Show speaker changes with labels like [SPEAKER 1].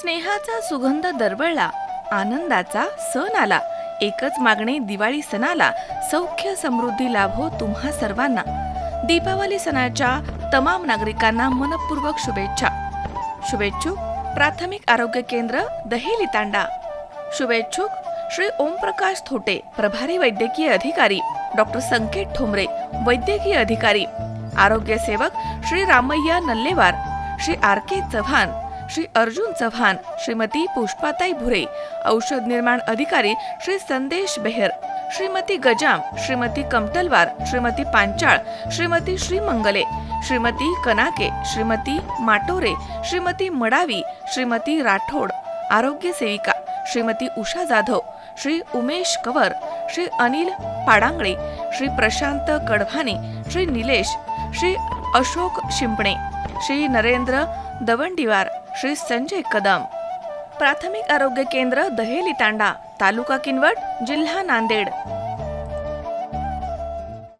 [SPEAKER 1] स्नेहाचा सुगंध दरवळला. आनंदाचा सण आला. एकच मागणे दिवाळी सणाला सौख्य समृद्धी लाभो तुम्हा सर्वांना. दीपावली सणाच्या तमाम नागरिकांना मनपूर्वक शुभेच्छा. शुभेच्छुक प्राथमिक आरोग्य केंद्र दहेली तांडा शुभेच्छुक श्री ओमप्रकाश थोटे प्रभारी वैद्यकीय अधिकारी. डॉक्टर संकेत ठोंबरे वैद्यकीय अधिकारी. आरोग्य सेवक Shri Ramayya नल्लेवार. Shri R K Chavan. Shri Arjun Chavan Shrimati Pushpatai Bhure औषध निर्माण अधिकारी श्री संदेश बेहर श्रीमती गजाम श्रीमती कमटलवार श्रीमती पांचाळ श्रीमती श्रीमंगले श्रीमती कनाके श्रीमती माटोरे श्रीमती मडावी श्रीमती राठोड आरोग्य सेविका श्रीमती उषा जाधव श्री उमेश कवर श्री अनिल पाडांगळे श्री प्रशांत कडभाने श्री निलेश श्री अशोक शिंपणे श्री नरेंद्र दवंडीवार श्री संजय कदम. प्राथमिक आरोग्य केंद्र दहेली तांडा तालुका किनवट जिल्हा नांदेड.